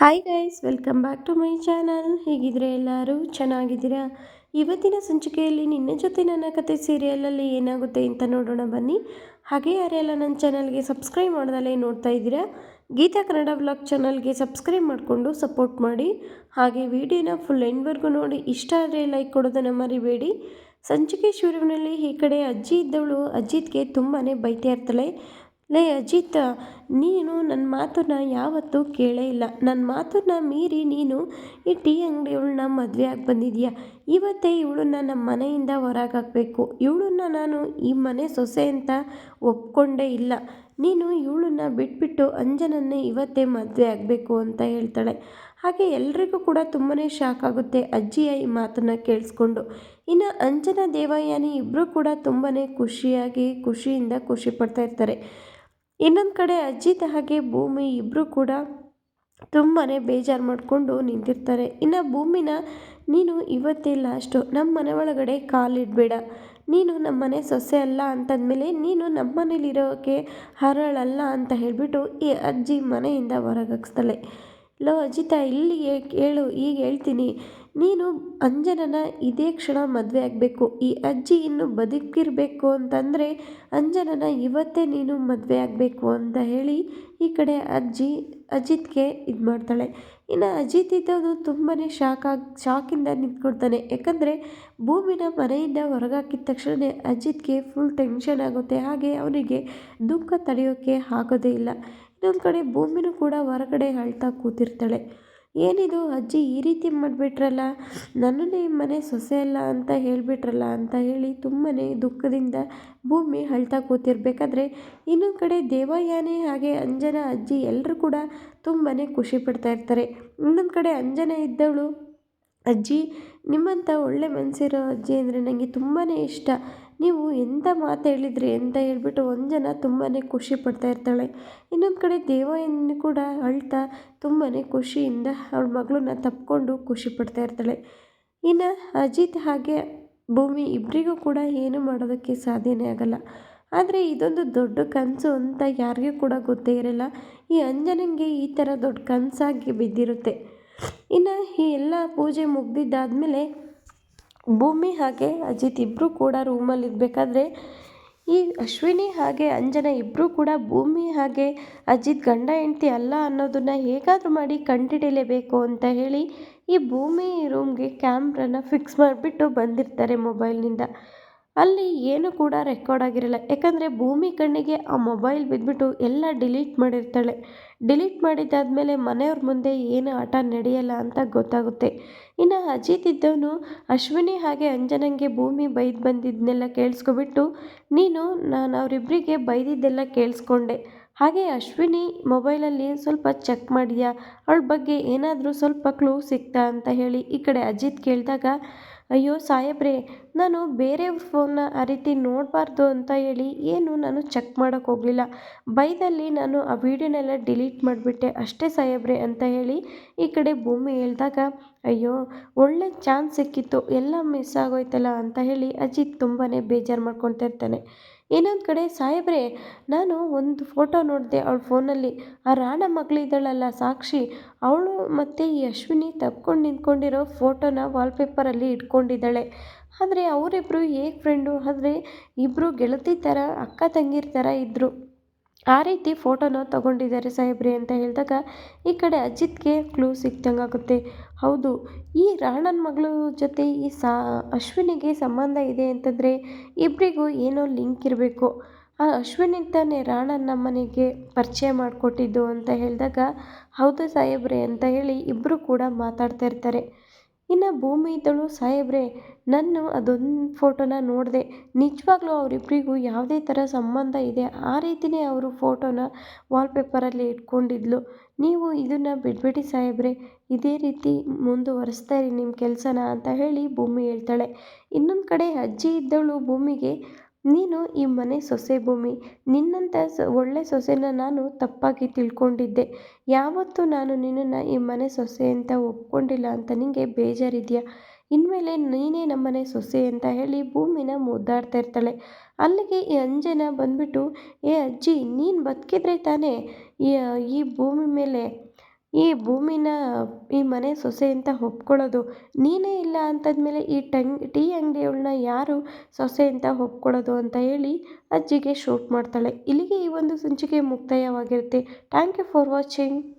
Hi guys welcome back to my channel ಹೇಗಿದ್ರೆ ಎಲ್ಲರೂ ಚೆನ್ನಾಗಿದ್ದೀರಾ? ಇವತ್ತಿನ ಸಂಚಿಕೆಯಲ್ಲಿ ನಿನ್ನ ಜೊತೆ ನನ್ನ ಕತೆ ಸೀರಿಯಲಲ್ಲಿ ಏನಾಗುತ್ತೆ ಅಂತ ನೋಡೋಣ ಬನ್ನಿ. ಹಾಗೆ ಯಾರೆಲ್ಲ ನನ್ನ ಚಾನಲ್ಗೆ ಸಬ್ಸ್ಕ್ರೈಬ್ ಮಾಡೋದಲ್ಲೇ ನೋಡ್ತಾ ಇದ್ದೀರಾ, ಗೀತಾ ಕನ್ನಡ ಬ್ಲಾಗ್ ಚಾನಲ್ಗೆ ಸಬ್ಸ್ಕ್ರೈಬ್ ಮಾಡಿಕೊಂಡು ಸಪೋರ್ಟ್ ಮಾಡಿ. ಹಾಗೆ ವಿಡಿಯೋನ ಫುಲ್ ಎಂಡ್ವರೆಗೂ ನೋಡಿ, ಇಷ್ಟ ಆದರೆ ಲೈಕ್ ಕೊಡೋದನ್ನು ಮರಿಬೇಡಿ. ಸಂಚಿಕೆ ಶುರುವಿನಲ್ಲಿ ಈ ಕಡೆ ಅಜ್ಜಿ ಇದ್ದವಳು ಅಜ್ಜಿತ್ಗೆ ತುಂಬಾ ಬೈತಾ ಇರ್ತಾಳೆ. ಲೇ ಅಜಿತ್, ನೀನು ನನ್ನ ಮಾತನ್ನ ಯಾವತ್ತೂ ಕೇಳೇ ಇಲ್ಲ. ನನ್ನ ಮಾತನ್ನ ಮೀರಿ ನೀನು ಈ ಟೀ ಅಂಗಡಿಯವಳನ್ನ ಮದುವೆ ಆಗಿ ಬಂದಿದ್ಯಾ? ಇವತ್ತೇ ಇವಳನ್ನ ನಮ್ಮ ಮನೆಯಿಂದ ಹೊರಗಾಕಬೇಕು. ಇವಳನ್ನ ನಾನು ಈ ಮನೆ ಸೊಸೆ ಅಂತ ಒಪ್ಕೊಂಡೇ ಇಲ್ಲ. ನೀನು ಇವಳನ್ನ ಬಿಟ್ಬಿಟ್ಟು ಅಂಜನನ್ನೇ ಇವತ್ತೇ ಮದುವೆ ಆಗಬೇಕು ಅಂತ ಹೇಳ್ತಾಳೆ. ಹಾಗೆ ಎಲ್ರಿಗೂ ಕೂಡ ತುಂಬಾ ಶಾಕ್ ಆಗುತ್ತೆ ಅಜ್ಜಿಯ ಈ ಮಾತನ್ನು ಕೇಳಿಸ್ಕೊಂಡು. ಇನ್ನು ಅಂಜನ, ದೇವಯಾನಿ ಇಬ್ಬರು ಕೂಡ ತುಂಬಾ ಖುಷಿಯಾಗಿ ಖುಷಿಯಿಂದ ಖುಷಿ ಪಡ್ತಾ ಇರ್ತಾರೆ. ಇನ್ನೊಂದು ಕಡೆ ಅಜ್ಜಿದ ಹಾಗೆ ಭೂಮಿ ಇಬ್ಬರೂ ಕೂಡ ತುಂಬಾ ಬೇಜಾರು ಮಾಡಿಕೊಂಡು ನಿಂತಿರ್ತಾರೆ. ಇನ್ನು ಭೂಮಿನ ನೀನು ಇವತ್ತೇ ಲಾಸ್ಟು ನಮ್ಮ ಮನೆ ಒಳಗಡೆ ಕಾಲಿಡಬೇಡ ನೀನು ನಮ್ಮ ಮನೆ ಸೊಸೆ ಅಲ್ಲ ಅಂತಂದಮೇಲೆ ನೀನು ನಮ್ಮ ಮನೇಲಿರೋಕ್ಕೆ ಹರಳಲ್ಲ ಅಂತ ಹೇಳಿಬಿಟ್ಟು ಈ ಅಜ್ಜಿ ಮನೆಯಿಂದ ಹೊರಗಾಕ್ಸ್ತಾಳೆ ಲೋ ಅಜಿತ ಇಲ್ಲಿ ಕೇಳು, ಈಗ ಹೇಳ್ತೀನಿ. ನೀನು ಅಂಜನನ ಇದೇ ಕ್ಷಣ ಮದುವೆ ಆಗಬೇಕು, ಈ ಅಜ್ಜಿ ಇನ್ನು ಬದುಕಿರಬೇಕು ಅಂತಂದರೆ ಅಂಜನನ ಇವತ್ತೇ ನೀನು ಮದುವೆ ಆಗಬೇಕು ಅಂತ ಹೇಳಿ ಈ ಕಡೆ ಅಜ್ಜಿ, ಅಜಿತ್ಗೆ ಇದು ಮಾಡ್ತಾಳೆ. ಇನ್ನು ಅಜಿತ್ ಇದ್ದವನು ತುಂಬಾ ಶಾಕ್ ಶಾಕಿಂದ ನಿಂತ್ಕೊಡ್ತಾನೆ ಯಾಕಂದರೆ ಭೂಮಿನ ಮನೆಯಿಂದ ಹೊರಗಾಕಿದ ತಕ್ಷಣ ಅಜಿತ್ಗೆ ಫುಲ್ ಟೆನ್ಷನ್ ಆಗುತ್ತೆ. ಹಾಗೆ ಅವನಿಗೆ ದುಃಖ ತಡೆಯೋಕ್ಕೆ ಆಗೋದೇ ಇಲ್ಲ. ಇನ್ನೊಂದು ಕಡೆ ಭೂಮಿನೂ ಕೂಡ ಹೊರಗಡೆ ಅಳ್ತಾ ಕೂತಿರ್ತಾಳೆ. ಏನಿದು ಅಜ್ಜಿ ಈ ರೀತಿ ಮಾಡಿಬಿಟ್ರಲ್ಲ? ನನ್ನನ್ನೇ ಮನೆ ಸೊಸೆ ಅಲ್ಲ ಅಂತ ಹೇಳಿಬಿಟ್ರಲ್ಲ ಅಂತ ಹೇಳಿ ತುಂಬಾ ದುಃಖದಿಂದ ಭೂಮಿ ಅಳ್ತಾ ಕೂತಿರ್ಬೇಕಾದ್ರೆ ಇನ್ನೊಂದು ಕಡೆ ದೇವಯಾನಿ ಹಾಗೆ ಅಂಜನ, ಅಜ್ಜಿ ಎಲ್ಲರೂ ಕೂಡ ತುಂಬಾ ಖುಷಿ ಪಡ್ತಾ ಇರ್ತಾರೆ. ಇನ್ನೊಂದು ಕಡೆ ಅಂಜನ ಇದ್ದವಳು, ಅಜ್ಜಿ ನಿಮ್ಮಂಥ ಒಳ್ಳೆ ಮನಸ್ಸಿರೋ ಅಜ್ಜಿ ಅಂದರೆ ನನಗೆ ತುಂಬಾ ಇಷ್ಟ. ನೀವು ಎಂಥ ಮಾತು ಹೇಳಿದ್ರಿ ಅಂತ ಹೇಳ್ಬಿಟ್ಟು ಒಂದು ಜನ ತುಂಬಾ ಖುಷಿ ಪಡ್ತಾ ಇರ್ತಾಳೆ. ಇನ್ನೊಂದು ಕಡೆ ದೇವಯ್ಯನ ಕೂಡ ಅಳ್ತಾ ತುಂಬಾ ಖುಷಿಯಿಂದ ಅವಳ ಮಗಳನ್ನ ತಪ್ಪಿಕೊಂಡು ಖುಷಿ ಪಡ್ತಾ ಇರ್ತಾಳೆ. ಇನ್ನು ಅಜಿತ್ ಹಾಗೆ ಭೂಮಿ ಇಬ್ಬರಿಗೂ ಕೂಡ ಏನು ಮಾಡೋದಕ್ಕೆ ಸಾಧ್ಯನೇ ಆಗಲ್ಲ. ಆದರೆ ಇದೊಂದು ದೊಡ್ಡ ಕನಸು ಅಂತ ಯಾರಿಗೂ ಕೂಡ ಗೊತ್ತೇ ಇರಲ್ಲ. ಈ ಅಂಜನಂಗೆ ಈ ಥರ ದೊಡ್ಡ ಕನಸಾಗಿ ಬಿದ್ದಿರುತ್ತೆ. ಇನ್ನು ಈ ಎಲ್ಲ ಪೂಜೆ ಮುಗ್ದಿದ್ದಾದಮೇಲೆ ಭೂಮಿ ಹಾಗೆ ಅಜಿತ್ ಇಬ್ಬರು ಕೂಡ ರೂಮಲ್ಲಿ ಇರಬೇಕಾದ್ರೆ ಈ ಅಶ್ವಿನಿ ಹಾಗೆ ಅಂಜನ ಇಬ್ಬರು ಕೂಡ ಭೂಮಿ ಹಾಗೆ ಅಜಿತ್ ಗಂಡ ಹೆಂಡತಿ ಅಲ್ಲ ಅನ್ನೋದನ್ನು ಹೇಗಾದರೂ ಮಾಡಿ ಕಂಡುಹಿಡಿಯಲೇಬೇಕು ಅಂತ ಹೇಳಿ ಈ ಭೂಮಿ ರೂಮ್ಗೆ ಕ್ಯಾಮ್ರಾನ ಫಿಕ್ಸ್ ಮಾಡಿಬಿಟ್ಟು ಬಂದಿರ್ತಾರೆ ಮೊಬೈಲ್ನಿಂದ ಅಲ್ಲಿ ಏನು ಕೂಡ ರೆಕಾರ್ಡ್ ಆಗಿರಲ್ಲ. ಯಾಕಂದರೆ ಭೂಮಿ ಕಣ್ಣಿಗೆ ಆ ಮೊಬೈಲ್ ಬಿದ್ದುಬಿಟ್ಟು ಎಲ್ಲ ಡಿಲೀಟ್ ಮಾಡಿರ್ತಾಳೆ. ಡಿಲೀಟ್ ಮಾಡಿದ್ದಾದಮೇಲೆ ಮನೆಯವ್ರ ಮುಂದೆ ಏನು ಆಟ ನಡೆಯಲ್ಲ ಅಂತ ಗೊತ್ತಾಗುತ್ತೆ. ಇನ್ನು ಅಜಿತ್ ಇದ್ದವನು ಅಶ್ವಿನಿ ಹಾಗೆ ಅಂಜನಂಗೆ ಭೂಮಿ ಬೈದು ಬಂದಿದ್ದನ್ನೆಲ್ಲ ಕೇಳಿಸ್ಕೊಬಿಟ್ಟು, ನೀನು, ನಾನು ಅವರಿಬ್ಬರಿಗೆ ಬೈದಿದ್ದೆಲ್ಲ ಕೇಳಿಸ್ಕೊಂಡೆ. ಹಾಗೆ ಅಶ್ವಿನಿ ಮೊಬೈಲಲ್ಲಿ ಸ್ವಲ್ಪ ಚೆಕ್ ಮಾಡಿದ್ಯಾ? ಅವಳ ಬಗ್ಗೆ ಏನಾದರೂ ಸ್ವಲ್ಪ ಕ್ಲೂ ಸಿಕ್ತಾ? ಅಂತ ಹೇಳಿ ಈ ಕಡೆ ಅಜಿತ್ ಕೇಳಿದಾಗ ಅಯ್ಯೋ ಸಾಹೇಬ್ರೆ, ನಾನು ಬೇರೆಯವ್ರ ಫೋನ್ನ ಆ ರೀತಿ ನೋಡಬಾರ್ದು ಅಂತ ಹೇಳಿ ಏನು ನಾನು ಚೆಕ್ ಮಾಡೋಕ್ಕೆ ಹೋಗಲಿಲ್ಲ. ಬೈದಲ್ಲಿ ನಾನು ಆ ವೀಡಿಯೋನೆಲ್ಲ ಡಿಲೀಟ್ ಮಾಡಿಬಿಟ್ಟೆ ಅಷ್ಟೇ ಸಾಹೇಬ್ರೆ ಅಂತ ಹೇಳಿ ಈ ಕಡೆ ಭೂಮಿ ಹೇಳಿದಾಗ, ಅಯ್ಯೋ, ಒಳ್ಳೆ ಚಾನ್ಸ್ ಸಿಕ್ಕಿತ್ತು, ಎಲ್ಲ ಮಿಸ್ ಆಗೋಯ್ತಲ್ಲ ಅಂತ ಹೇಳಿ ಅಜಿತ್ ತುಂಬಾ ಬೇಜಾರು ಮಾಡ್ಕೊತಾ ಇರ್ತಾನೆ. ಇನ್ನೊಂದು ಕಡೆ, ಸಾಹೇಬ್ರೆ, ನಾನು ಒಂದು ಫೋಟೋ ನೋಡಿದೆ ಅವಳ ಫೋನಲ್ಲಿ. ಆ ರಾಣ ಮಗಳಿದ್ದಾಳಲ್ಲ ಸಾಕ್ಷಿ. ಅವಳು ಮತ್ತು ಈ ಅಶ್ವಿನಿ ತಪ್ಕೊಂಡು ನಿಂತ್ಕೊಂಡಿರೋ ಫೋಟೋನ ವಾಲ್ಪೇಪರಲ್ಲಿ ಇಟ್ಕೊಂಡಿದ್ದಾಳೆ. ಆದರೆ ಅವರಿಬ್ಬರು ಹೇಗೆ ಫ್ರೆಂಡು ಆದರೆ ಇಬ್ಬರು ಗೆಳತಿ ಥರ ಅಕ್ಕ ತಂಗೀರ ಥರ ಇದ್ದರು ಆ ರೀತಿ ಫೋಟೋನ ತಗೊಂಡಿದ್ದಾರೆ ಸಾಹೇಬ್ರಿ ಅಂತ ಹೇಳಿದಾಗ ಈ ಕಡೆ ಅಜಿತ್ಗೆ ಕ್ಲೂ ಸಿಕ್ತಂಗಾಗುತ್ತೆ ಹೌದು, ಈ ರಾಣನ ಮಗಳು ಜೊತೆ ಈ ಸಾ, ಅಶ್ವಿನಿಗೆ ಸಂಬಂಧ ಇದೆ ಅಂತಂದರೆ ಇಬ್ಬರಿಗೂ ಏನೋ ಲಿಂಕ್ ಇರಬೇಕು. ಆ ಅಶ್ವಿನಿ ತಾನೇ ರಾಣನ ಮನೆಗೆ ಪರಿಚಯ ಮಾಡಿಕೊಟ್ಟಿದ್ದು ಅಂತ ಹೇಳಿದಾಗ, ಹೌದು ಸಾಹೇಬ್ರೆ ಅಂತ ಹೇಳಿ ಇಬ್ಬರು ಕೂಡ ಮಾತಾಡ್ತಾ ಇರ್ತಾರೆ. ಇನ್ನು ಭೂಮಿ ಇದ್ದಳು ಸಾಹೇಬ್ರೆ, ನಾನು ಅದೊಂದು ಫೋಟೋನ ನೋಡಿದೆ. ನಿಜವಾಗ್ಲೂ ಅವರಿಬ್ಬರಿಗೂ ಯಾವುದೇ ಥರ ಸಂಬಂಧ ಇದೆ, ಆ ರೀತಿಯೇ ಅವರು ಫೋಟೋನ ವಾಲ್ಪೇಪರಲ್ಲಿ ಇಟ್ಕೊಂಡಿದ್ಲು. ನೀವು ಇದನ್ನು ಬಿಡಬೇಡಿ ಸಾಹೇಬ್ರೆ, ಇದೇ ರೀತಿ ಮುಂದುವರೆಸ್ತಾ ಇರಿ ನಿಮ್ಮ ಕೆಲಸನ ಅಂತ ಹೇಳಿ ಭೂಮಿ ಹೇಳ್ತಾಳೆ. ಇನ್ನೊಂದು ಕಡೆ ಅಜ್ಜಿ ಇದ್ದವಳು ಭೂಮಿಗೆ ನೀನು ಈ ಮನೆ ಸೊಸೆ ಭೂಮಿ. ನಿನ್ನಂಥ ಒಳ್ಳೆ ಸೊಸೆನ ನಾನು ತಪ್ಪಾಗಿ ತಿಳ್ಕೊಂಡಿದ್ದೆ. ಯಾವತ್ತೂ ನಾನು ನಿನ್ನನ್ನು ಈ ಮನೆ ಸೊಸೆ ಅಂತ ಒಪ್ಕೊಂಡಿಲ್ಲ ಅಂತ ನಿನಗೆ ಬೇಜಾರಿದೆಯಾ? ಇನ್ಮೇಲೆ ನೀನೇ ನಮ್ಮನೆ ಸೊಸೆ ಅಂತ ಹೇಳಿ ಭೂಮಿನ ಮುದ್ದಾಡ್ತಾ ಇರ್ತಾಳೆ. ಅಲ್ಲಿಗೆ ಈ ಅಂಜನ ಬಂದ್ಬಿಟ್ಟು, ಏ ಅಜ್ಜಿ, ನೀನು ಬದುಕಿದ್ರೆ ತಾನೇ ಈ ಭೂಮಿ ಮೇಲೆ ಈ ಭೂಮಿನ, ಈ ಮನೆ ಸೊಸೆ ಅಂತ ಒಪ್ಕೊಳ್ಳೋದು ನೀನೇ ಇಲ್ಲ ಅಂತಂದಮೇಲೆ ಈ ಟಂಗ್, ಟೀ ಅಂಗಡಿಯವಳನ್ನ ಯಾರು ಸೊಸೆ ಅಂತ ಒಪ್ಕೊಳ್ಳೋದು ಅಂತ ಹೇಳಿ ಅಜ್ಜಿಗೆ ಶೂಟ್ ಮಾಡ್ತಾಳೆ. ಇಲ್ಲಿಗೆ ಈ ಒಂದು ಸಂಚಿಕೆ ಮುಕ್ತಾಯವಾಗಿರುತ್ತೆ. Thank you for watching.